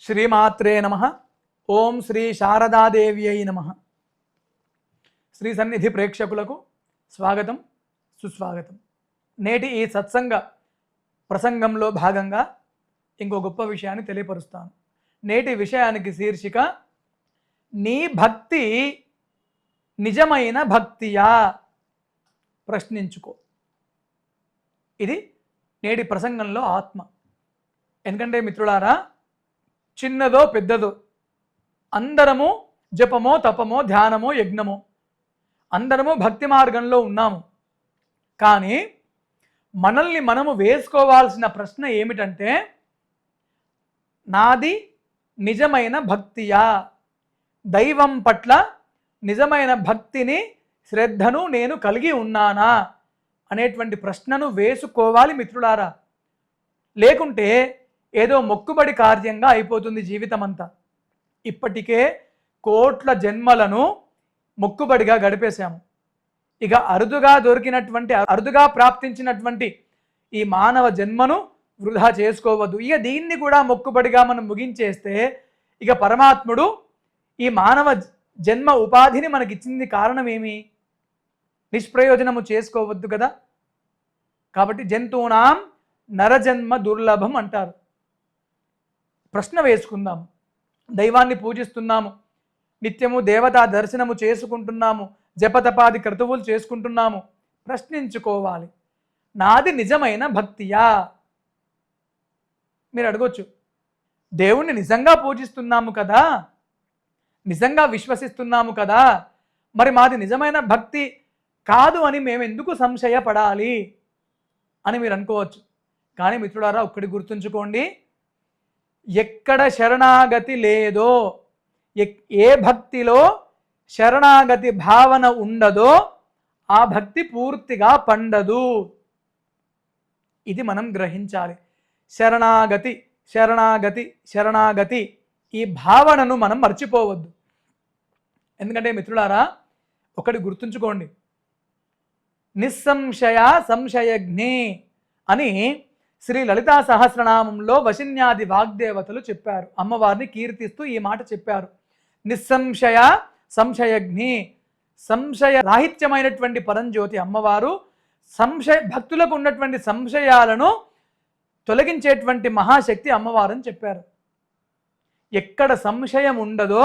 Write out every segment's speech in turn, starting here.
శ్రీమాత్రే నమ. ఓం శ్రీ శారదాదేవి అయి నమ. శ్రీ సన్నిధి ప్రేక్షకులకు స్వాగతం సుస్వాగతం. నేటి ఈ సత్సంగ ప్రసంగంలో భాగంగా ఇంకో గొప్ప విషయాన్ని తెలియపరుస్తాను. నేటి విషయానికి శీర్షిక నీ భక్తి నిజమైన భక్తియా? ప్రశ్నించుకో. ఇది నేటి ప్రసంగంలో ఆత్మ. ఎందుకంటే మిత్రులారా చిన్నదో పెద్దదో. అందరము జపమో తపమో ధ్యానమో యజ్ఞమో. అందరము భక్తి మార్గంలో ఉన్నాము. కానీ మనల్ని మనము వేసుకోవాల్సిన ప్రశ్న ఏమిటంటే నాది నిజమైన భక్తియా? దైవం పట్ల నిజమైన భక్తిని శ్రద్ధను నేను కలిగి ఉన్నానా? అనేటువంటి ప్రశ్నను వేసుకోవాలి మిత్రులారా. లేకుంటే ఏదో మొక్కుబడి కార్యంగా అయిపోతుంది జీవితం అంతా ఇప్పటికే కోట్ల జన్మలను మొక్కుబడిగా గడిపేశాము. ఇక అరుదుగా దొరికినటువంటి అరుదుగా ప్రాప్తించినటువంటి ఈ మానవ జన్మను వృధా చేసుకోవద్దు. ఇక దీన్ని కూడా మొక్కుబడిగా మనం ముగించేస్తే ఇక పరమాత్ముడు ఈ మానవ జన్మ ఉపాధిని మనకిచ్చింది కారణం ఏమి నిష్ప్రయోజనము చేసుకోవద్దు కదా? కాబట్టి జంతువునాం నరజన్మ దుర్లభం అంటారు. ప్రశ్న వేసుకుందాము దైవాన్ని పూజిస్తున్నాము. నిత్యము దేవతా దర్శనము చేసుకుంటున్నాము. జపతపాది క్రతువులు చేసుకుంటున్నాము. ప్రశ్నించుకోవాలి. నాది నిజమైన భక్తియా? మీరు అడగొచ్చు. దేవుణ్ణి నిజంగా పూజిస్తున్నాము కదా? నిజంగా విశ్వసిస్తున్నాము కదా? మరి మాది నిజమైన భక్తి కాదు అని మేము ఎందుకు సంశయపడాలి? అని మీరు అనుకోవచ్చు. కానీ మిత్రులారా ఒక్కటి గుర్తుంచుకోండి. ఎక్కడ శరణాగతి లేదో ఎక్- ఏ భక్తిలో శరణాగతి భావన ఉండదో ఆ భక్తి పూర్తిగా పండదు. ఇది మనం గ్రహించాలి. శరణాగతి శరణాగతి శరణాగతి ఈ భావనను మనం మర్చిపోవద్దు. ఎందుకంటే మిత్రులారా ఒకటి గుర్తుంచుకోండి. నిస్సంశయ సంశయజ్ఞే అని శ్రీ లలితా సహస్రనామంలో వశిన్యాది వాగ్దేవతలు చెప్పారు. అమ్మవారిని కీర్తిస్తూ ఈ మాట చెప్పారు. నిస్సంశయ సంశయగ్ని సంశయ రాహిత్యమైనటువంటి పరంజ్యోతి అమ్మవారు సంశయ భక్తులకు ఉన్నటువంటి సంశయాలను తొలగించేటువంటి మహాశక్తి అమ్మవారని చెప్పారు. ఎక్కడ సంశయం ఉండదో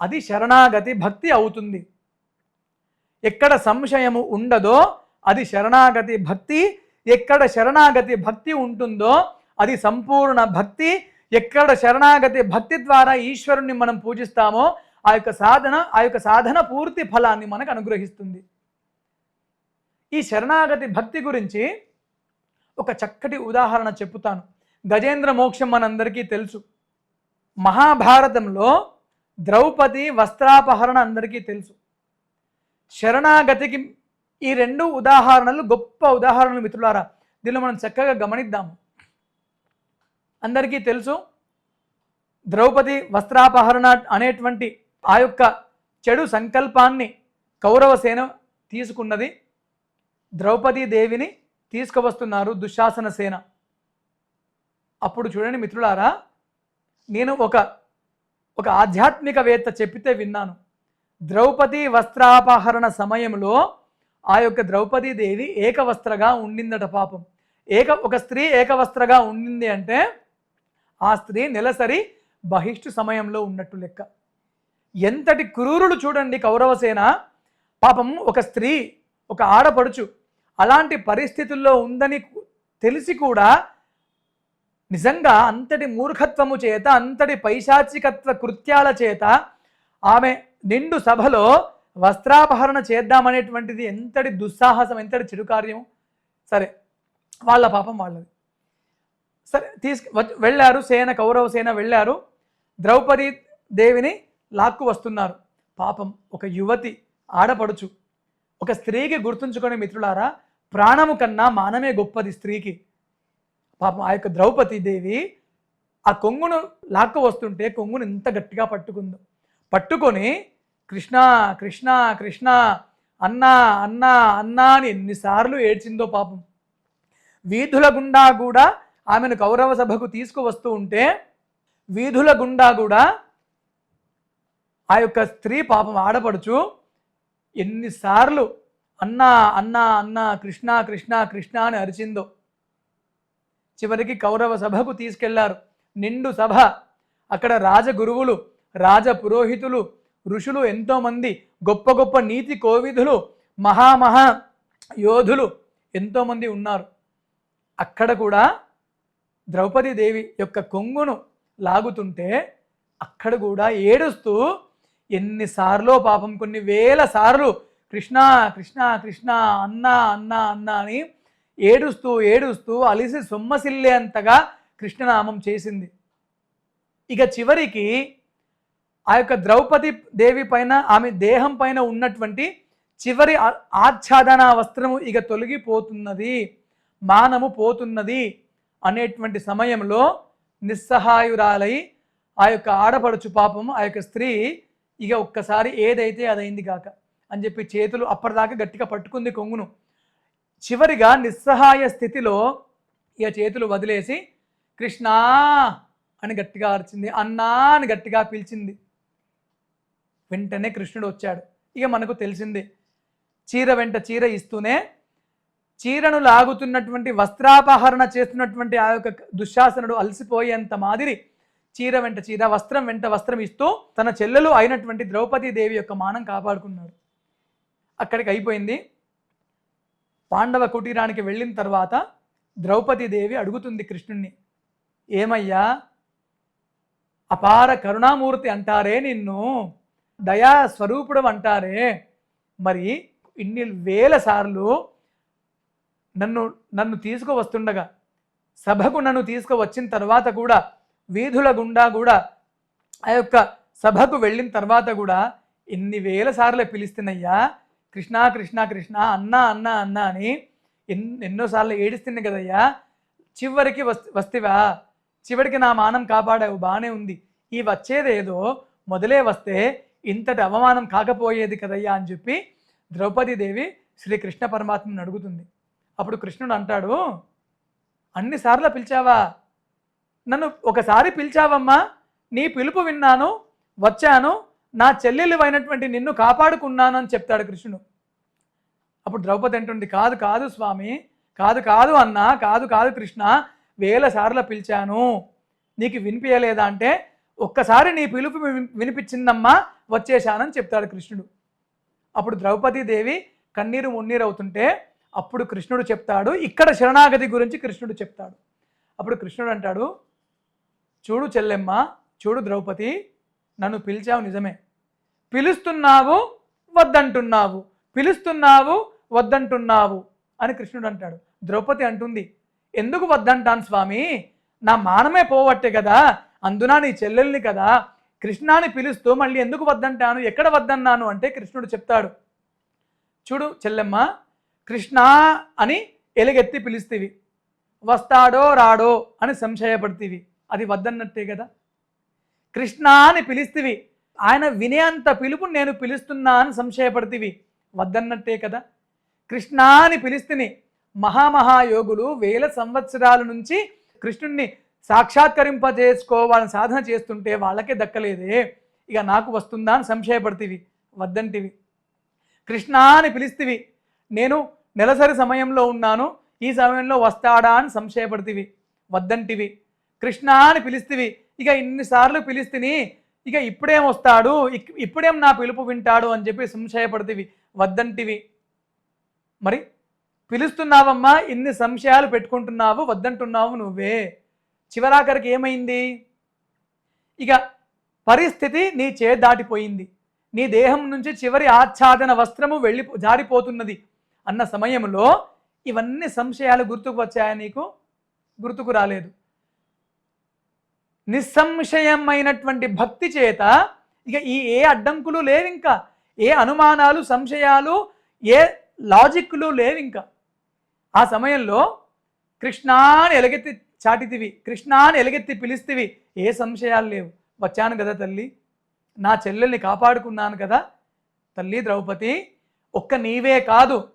అది శరణాగతి భక్తి అవుతుంది. ఎక్కడ సంశయము ఉండదో అది శరణాగతి భక్తి ఎక్కడ శరణాగతి భక్తి ఉంటుందో అది సంపూర్ణ భక్తి. ఎక్కడ శరణాగతి భక్తి ద్వారా ఈశ్వరుణ్ణి మనం పూజిస్తామో ఆ యొక్క సాధన ఆ యొక్క సాధన పూర్తి ఫలాన్ని మనకు అనుగ్రహిస్తుంది. ఈ శరణాగతి భక్తి గురించి ఒక చక్కటి ఉదాహరణ చెప్పుతాను. గజేంద్ర మోక్షం మనందరికీ తెలుసు. మహాభారతంలో ద్రౌపది వస్త్రాపహరణ అందరికీ తెలుసు. శరణాగతికి ఈ రెండు ఉదాహరణలు గొప్ప ఉదాహరణలు మిత్రులారా. దీనిలో మనం చక్కగా గమనిద్దాము. అందరికీ తెలుసు ద్రౌపది వస్త్రాపహరణ అనేటువంటి ఆ యొక్క చెడు సంకల్పాన్ని కౌరవ సేన తీసుకున్నది. ద్రౌపదీ దేవిని తీసుకువస్తున్నారు దుశ్శాసన సేన. అప్పుడు చూడండి మిత్రులారా నేను ఒక ఒక ఆధ్యాత్మికవేత్త చెప్పితే విన్నాను. ద్రౌపది వస్త్రాపహరణ సమయంలో ఆ యొక్క ద్రౌపదీ దేవి ఏకవస్త్రగా ఉండిందట పాపం. ఏక ఒక స్త్రీ ఏకవస్త్రగా ఉండింది అంటే ఆ స్త్రీ నెలసరి బహిష్టు సమయంలో ఉన్నట్టు లెక్క. ఎంతటి క్రూరులు చూడండి కౌరవసేన పాపం ఒక స్త్రీ ఒక ఆడపడుచు అలాంటి పరిస్థితుల్లో ఉందని తెలిసి కూడా నిజంగా అంతటి మూర్ఖత్వము చేత అంతటి పైశాచికత్వ కృత్యాల చేత ఆమె నిండు సభలో వస్త్రాపహరణ చేద్దామనేటువంటిది ఎంతటి దుస్సాహసం ఎంతటి చెడు కార్యం సరే వాళ్ళ పాపం వాళ్ళది. సరే తీసుకు వెళ్ళారు సేన కౌరవ సేన వెళ్ళారు. ద్రౌపది దేవిని లాక్కు వస్తున్నారు. పాపం ఒక యువతి ఆడపడుచు. ఒక స్త్రీకి గుర్తుంచుకునే మిత్రులారా ప్రాణము కన్నా మానమే గొప్పది స్త్రీకి. పాపం ఆ యొక్క ద్రౌపది దేవి ఆ కొంగును లాక్కు వస్తుంటే కొంగును ఎంత గట్టిగా పట్టుకుందో. పట్టుకొని కృష్ణ కృష్ణ కృష్ణ అన్నా అన్నా అన్నా అని ఎన్నిసార్లు ఏడ్చిందో పాపం. వీధుల గుండా కూడా ఆమెను కౌరవ సభకు తీసుకువస్తూ ఉంటే వీధుల గుండా కూడా ఆ యొక్క స్త్రీ పాపం ఆడపడుచు ఎన్నిసార్లు అన్నా అన్నా అన్నా కృష్ణ కృష్ణ కృష్ణ అని అరిచిందో. చివరికి కౌరవ సభకు తీసుకెళ్ళారు. నిండు సభ. అక్కడ రాజగురువులు రాజ పురోహితులు ఋషులు ఎంతోమంది గొప్ప గొప్ప నీతి కోవిధులు మహామహా యోధులు ఎంతోమంది ఉన్నారు. అక్కడ కూడా ద్రౌపది దేవి యొక్క కొంగును లాగుతుంటే అక్కడ కూడా ఏడుస్తూ ఎన్నిసార్లు పాపం కొన్ని వేల సార్లు కృష్ణ కృష్ణ కృష్ణ అన్నా అన్నా అన్నా అని ఏడుస్తూ ఏడుస్తూ అలిసి సొమ్మసిల్లేంతగా కృష్ణనామం చేసింది. ఇక చివరికి ఆ యొక్క ద్రౌపది దేవి పైన ఆమె దేహం పైన ఉన్నటువంటి చివరి ఆచ్ఛాదన వస్త్రము ఇక తొలగిపోతున్నది మానము పోతున్నది అనేటువంటి సమయంలో నిస్సహాయురాలై ఆ యొక్క ఆడపడుచు పాపం ఆ యొక్క స్త్రీ ఇక ఒక్కసారి ఏదైతే అదైంది కాక అని చెప్పి చేతులు అప్పటిదాకా గట్టిగా పట్టుకుంది కొంగును. చివరిగా నిస్సహాయ స్థితిలో ఇక చేతులు వదిలేసి కృష్ణా అని గట్టిగా అరిచింది అన్నా అని గట్టిగా పిలిచింది. వెంటనే కృష్ణుడు వచ్చాడు. ఇక మనకు తెలిసిందే చీర వెంట చీర ఇస్తూనే చీరను లాగుతున్నటువంటి వస్త్రాపహరణ చేస్తున్నటువంటి ఆ యొక్క దుశ్శాసనుడు అలసిపోయేంత మాదిరి చీర వెంట చీర వస్త్రం వెంట వస్త్రం ఇస్తూ తన చెల్లెలు అయినటువంటి ద్రౌపదీ దేవి యొక్క మానం కాపాడుకున్నాడు. అక్కడికి అయిపోయింది. పాండవ కుటీరానికి వెళ్ళిన తర్వాత ద్రౌపదీదేవి అడుగుతుంది కృష్ణుణ్ణి ఏమయ్యా అపార కరుణామూర్తి అంటారే నిన్ను. దయా స్వరూపుడు అంటారే. మరి ఇన్ని వేల సార్లు నన్ను నన్ను తీసుకువస్తుండగా సభకు నన్ను తీసుకువచ్చిన తర్వాత కూడా వీధుల గుండా కూడా ఆ యొక్క సభకు వెళ్ళిన తర్వాత కూడా ఎన్ని వేల సార్లు పిలుస్తున్నయ్యా కృష్ణ కృష్ణ కృష్ణ అన్నా అన్నా అన్నా అని ఎన్ ఎన్నోసార్లు ఏడుస్తుంది కదయ్యా. చివరికి వస్ వస్తివా? చివరికి నా మానం కాపాడావు బాగానే ఉంది. ఈ వచ్చేదేదో మొదలే వస్తే ఇంతటి అవమానం కాకపోయేది కదయ్యా అని చెప్పి ద్రౌపదీదేవి శ్రీ కృష్ణ పరమాత్మని అడుగుతుంది. అప్పుడు కృష్ణుడు అంటాడు అన్నిసార్లు పిలిచావా? నన్ను ఒకసారి పిలిచావమ్మా. నీ పిలుపు విన్నాను వచ్చాను నా చెల్లెలు అయినటువంటి నిన్ను కాపాడుకున్నాను అని చెప్తాడు కృష్ణుడు. అప్పుడు ద్రౌపది అంటుంది కాదు కాదు స్వామి కాదు కాదు అన్నా కాదు కాదు కృష్ణ వేల సార్లు పిలిచాను. నీకు వినిపించలేదా అంటే ఒక్కసారి నీ పిలుపు వినిపించిందమ్మా. వచ్చేశానని చెప్తాడు కృష్ణుడు. అప్పుడు ద్రౌపదీదేవి కన్నీరు మున్నీరు అవుతుంటే అప్పుడు కృష్ణుడు చెప్తాడు ఇక్కడ శరణాగతి గురించి కృష్ణుడు చెప్తాడు. అప్పుడు కృష్ణుడు అంటాడు చూడు చెల్లెమ్మ చూడు ద్రౌపది నన్ను పిలిచావు నిజమే. పిలుస్తున్నావు వద్దంటున్నావు. పిలుస్తున్నావు వద్దంటున్నావు అని కృష్ణుడు అంటాడు. ద్రౌపది అంటుంది ఎందుకు వద్దంటాను స్వామి? నా మానమే పోవట్టే కదా. అందున నీ చెల్లెల్ని కదా కృష్ణాని పిలుస్తూ మళ్ళీ ఎందుకు వద్దంటాను? ఎక్కడ వద్దన్నాను? అంటే కృష్ణుడు చెప్తాడు. చూడు చెల్లెమ్మ కృష్ణ అని ఎలుగెత్తి పిలుస్తీవి. వస్తాడో రాడో అని సంశయపడుతీవి. అది వద్దన్నట్టే కదా? కృష్ణ అని పిలిస్తీవి. ఆయన వినేంత పిలుపు నేను పిలుస్తున్నా అని సంశయపడుతీవి. వద్దన్నట్టే కదా? కృష్ణ అని పిలిస్తుని మహామహాయోగులు వేల సంవత్సరాల నుంచి కృష్ణుణ్ణి సాక్షాత్కరింపజేసుకోవాలని సాధన చేస్తుంటే వాళ్ళకే దక్కలేదే. ఇక నాకు వస్తుందా అని సంశయపడితివి. వద్దంటివి. కృష్ణ అని పిలిస్తేవి. నేను నెలసరి సమయంలో ఉన్నాను. ఈ సమయంలో వస్తాడా అని సంశయపడితివి. వద్దంటివి. కృష్ణ అని పిలిస్తీవి. ఇక ఇన్నిసార్లు పిలిస్తేని. ఇక ఇప్పుడేం వస్తాడు. ఇక్- ఇప్పుడేం నా పిలుపు వింటాడు అని చెప్పి సంశయపడితివి. వద్దంటివి. మరి పిలుస్తున్నావమ్మా. ఇన్ని సంశయాలు పెట్టుకుంటున్నావు. వద్దంటున్నావు నువ్వే. చివరాఖరికి ఏమైంది? ఇక పరిస్థితి నీ చే దాటిపోయింది. నీ దేహం నుంచి చివరి ఆచ్ఛాదన వస్త్రము వెళ్ళి జారిపోతున్నది అన్న సమయంలో ఇవన్నీ సంశయాలు గుర్తుకు వచ్చాయా నీకు? గుర్తుకు రాలేదు. నిస్సంశయమైనటువంటి భక్తి చేత ఇక ఈ ఏ అడ్డంకులు లేవు ఇంకా ఏ అనుమానాలు సంశయాలు ఏ లాజిక్లు లేవు ఇంకా ఆ సమయంలో కృష్ణాని ఎలగెత్తి చాటితివి కృష్ణాని ఎలుగెత్తి పిలిస్తేవి. ఏ సంశయాలు లేవు. వచ్చాను కదా తల్లి. నా చెల్లెల్ని కాపాడుకున్నాను కదా. తల్లి ద్రౌపది ఒక్క నీవే కాదు.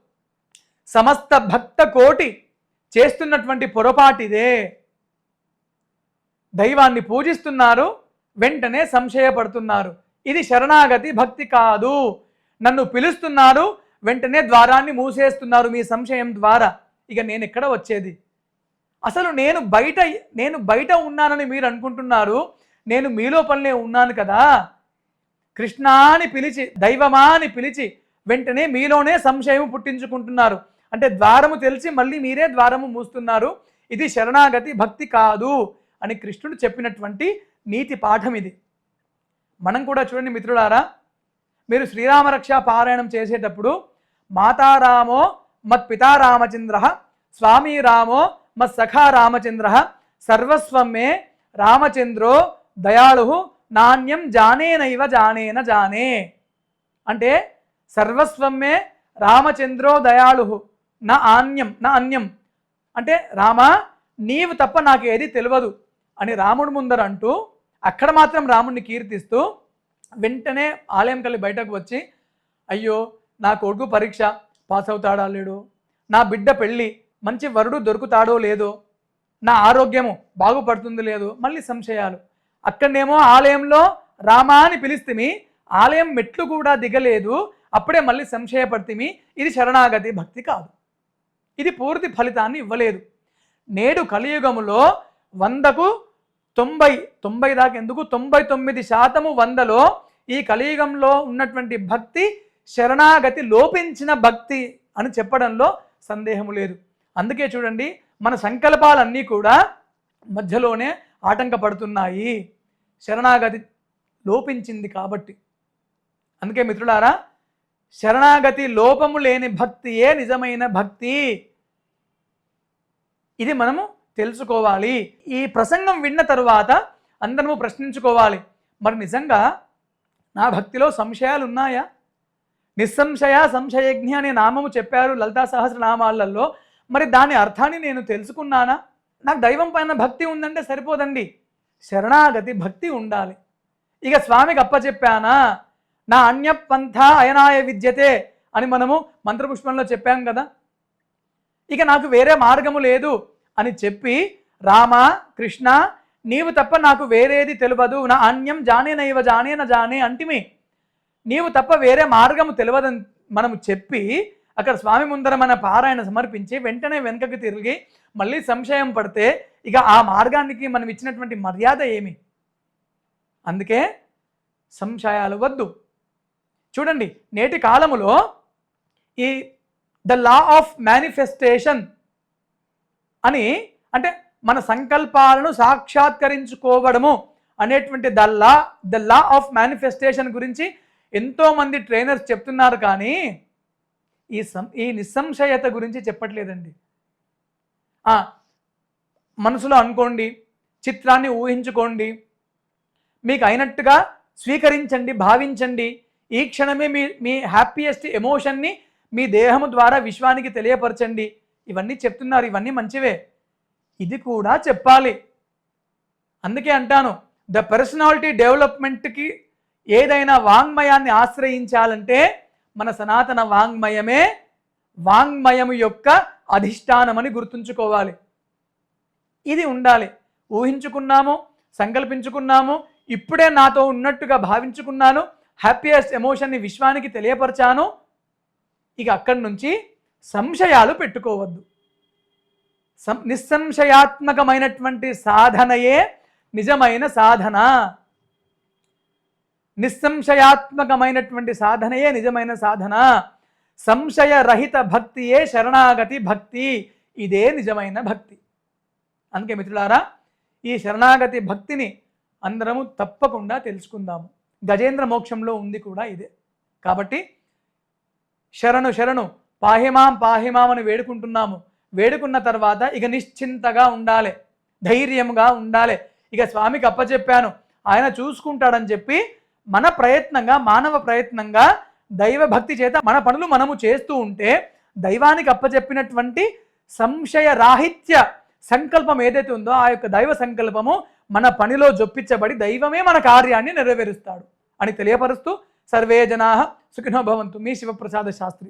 సమస్త భక్త కోటి చేస్తున్నటువంటి పొరపాటిదే. దైవాన్ని పూజిస్తున్నారు. వెంటనే సంశయపడుతున్నారు. ఇది శరణాగతి భక్తి కాదు. నన్ను పిలుస్తున్నారు. వెంటనే ద్వారాన్ని మూసేస్తున్నారు మీ సంశయం ద్వారా. ఇక నేను ఎక్కడ వచ్చేది? అసలు నేను బయట నేను బయట ఉన్నానని మీరు అనుకుంటున్నారు. నేను మీలో పనులే ఉన్నాను కదా. కృష్ణాని పిలిచి దైవమా అని పిలిచి వెంటనే మీలోనే సంశయం పుట్టించుకుంటున్నారు. అంటే ద్వారము తెలిసి మళ్ళీ మీరే ద్వారము మూస్తున్నారు. ఇది శరణాగతి భక్తి కాదు అని కృష్ణుడు చెప్పినటువంటి నీతి పాఠం ఇది. మనం కూడా చూడండి మిత్రులారా మీరు శ్రీరామరక్ష పారాయణం చేసేటప్పుడు మాతారామో మత్ పితారామచంద్ర స్వామి రామో మా సఖా రామచంద్ర సర్వస్వమే రామచంద్రో దయాళు నాణ్యం జానేనైవ జానేన జానే. అంటే సర్వస్వమే రామచంద్రో దయాళు నా ఆన్యం నా అన్యం. అంటే రామ నీవు తప్ప నాకు ఏది తెలియదు అని రాముడు ముందర అంటూ అక్కడ మాత్రం రాముడిని కీర్తిస్తూ వెంటనే ఆలయం కలిగి బయటకు వచ్చి అయ్యో నా కొడుకు పరీక్ష పాస్ అవుతాడా లేడు? నా బిడ్డ పెళ్ళి మంచి వరుడు దొరుకుతాడో లేదో నా ఆరోగ్యము బాగుపడుతుంది లేదో మళ్ళీ సంశయాలు. అక్కడనేమో ఆలయంలో రామా అని పిలిస్తేమి ఆలయం మెట్లు కూడా దిగలేదు అప్పుడే మళ్ళీ సంశయపడితిమి ఇది శరణాగతి భక్తి కాదు. ఇది పూర్తి ఫలితాన్ని ఇవ్వలేదు. నేడు కలియుగములో వందకు తొంభై తొంభై దాకా ఎందుకు? తొంభై తొమ్మిది శాతము వందలో ఈ కలియుగంలో ఉన్నటువంటి భక్తి శరణాగతి లోపించిన భక్తి అని చెప్పడంలో సందేహము లేదు. అందుకే చూడండి మన సంకల్పాలన్నీ కూడా మధ్యలోనే ఆటంకపడుతున్నాయి. శరణాగతి లోపించింది కాబట్టి. అందుకే మిత్రులారా శరణాగతి లోపము లేని భక్తియే నిజమైన భక్తి. ఇది మనము తెలుసుకోవాలి. ఈ ప్రసంగం విన్న తరువాత అందరము ప్రశ్నించుకోవాలి మరి నిజంగా నా భక్తిలో సంశయాలు ఉన్నాయా నిస్సంశయ సంశయజ్ఞ అనే నామము చెప్పారు లలితా సహస్రనామాలలో. మరి దాని అర్థాన్ని నేను తెలుసుకున్నానా? నాకు దైవం పైన భక్తి ఉందంటే సరిపోదండి. శరణాగతి భక్తి ఉండాలి. ఇక స్వామికి అప్పచెప్పానా? నా అన్యపంథ అయనాయ విద్యతే అని మనము మంత్రపుష్పంలో చెప్పాం కదా. ఇక నాకు వేరే మార్గము లేదు అని చెప్పి రామ కృష్ణ నీవు తప్ప నాకు వేరేది తెలియదు నా అన్యం జానేనైవ జానేన జానే అంటిమి. నీవు తప్ప వేరే మార్గము తెలియదని మనము చెప్పి అక్కడ స్వామి ముందర మన పారాయణ సమర్పించి వెంటనే వెనుకకు తిరిగి మళ్ళీ సంశయం పడితే ఇక ఆ మార్గానికి మనం ఇచ్చినటువంటి మర్యాద ఏమి? అందుకే సంశయాలు వద్దు. చూడండి నేటి కాలములో ఈ ద లా ఆఫ్ మేనిఫెస్టేషన్ అని అంటే మన సంకల్పాలను సాక్షాత్కరించుకోవడము అనేటువంటి the law the law of manifestation గురించి ఎంతోమంది ట్రైనర్స్ చెప్తున్నారు కానీ ఈ సం ఈ నిస్సంశయత గురించి చెప్పట్లేదండి. మనసులో అనుకోండి చిత్రాన్ని ఊహించుకోండి మీకు అయినట్టుగా స్వీకరించండి భావించండి ఈ క్షణమే మీ మీ హ్యాపీయెస్ట్ ఎమోషన్ని మీ దేహము ద్వారా విశ్వానికి తెలియపరచండి. ఇవన్నీ చెప్తున్నారు ఇవన్నీ మంచివే. ఇది కూడా చెప్పాలి. అందుకే అంటాను ద పర్సనాలిటీ డెవలప్మెంట్కి ఏదైనా వాంగ్మయాన్ని ఆశ్రయించాలంటే మన సనాతన వాంగ్మయమే వాంగ్మయము యొక్క అధిష్టానమని గుర్తుంచుకోవాలి. ఇది ఉండాలి. ఊహించుకున్నాము సంకల్పించుకున్నాము ఇప్పుడే నాతో ఉన్నట్టుగా భావించుకున్నాను హ్యాపీయెస్ట్ ఎమోషన్ని విశ్వానికి తెలియపరిచాను. ఇక అక్కడి నుంచి సంశయాలు పెట్టుకోవద్దు. నిస్సంశయాత్మకమైనటువంటి సాధనయే నిజమైన సాధన. నిస్సంశయాత్మకమైనటువంటి సాధనయే నిజమైన సాధన. సంశయరహిత భక్తియే శరణాగతి భక్తి. ఇదే నిజమైన భక్తి. అందుకే మిత్రులారా ఈ శరణాగతి భక్తిని అందరము తప్పకుండా తెలుసుకుందాము. గజేంద్ర మోక్షంలో ఉంది కూడా ఇదే. కాబట్టి శరణు శరణు పాహిమాం పాహిమాం అని వేడుకుంటున్నాము. వేడుకున్న తర్వాత ఇక నిశ్చింతగా ఉండాలి. ధైర్యంగా ఉండాలి. ఇక స్వామికి అప్పచెప్పాను. ఆయన చూసుకుంటాడని చెప్పి మన ప్రయత్నంగా మానవ ప్రయత్నంగా దైవ భక్తి చేత మన పనులు మనము చేస్తూ ఉంటే దైవానికి అప్పచెప్పినటువంటి సంశయ రాహిత్య సంకల్పం ఏదైతే ఉందో ఆ యొక్క దైవ సంకల్పము మన పనిలో జొప్పించబడి దైవమే మన కార్యాన్ని నెరవేరుస్తాడు అని తెలియపరుస్తూ సర్వే జనా సుఖినో భవంతు. మీ శివప్రసాద శాస్త్రి.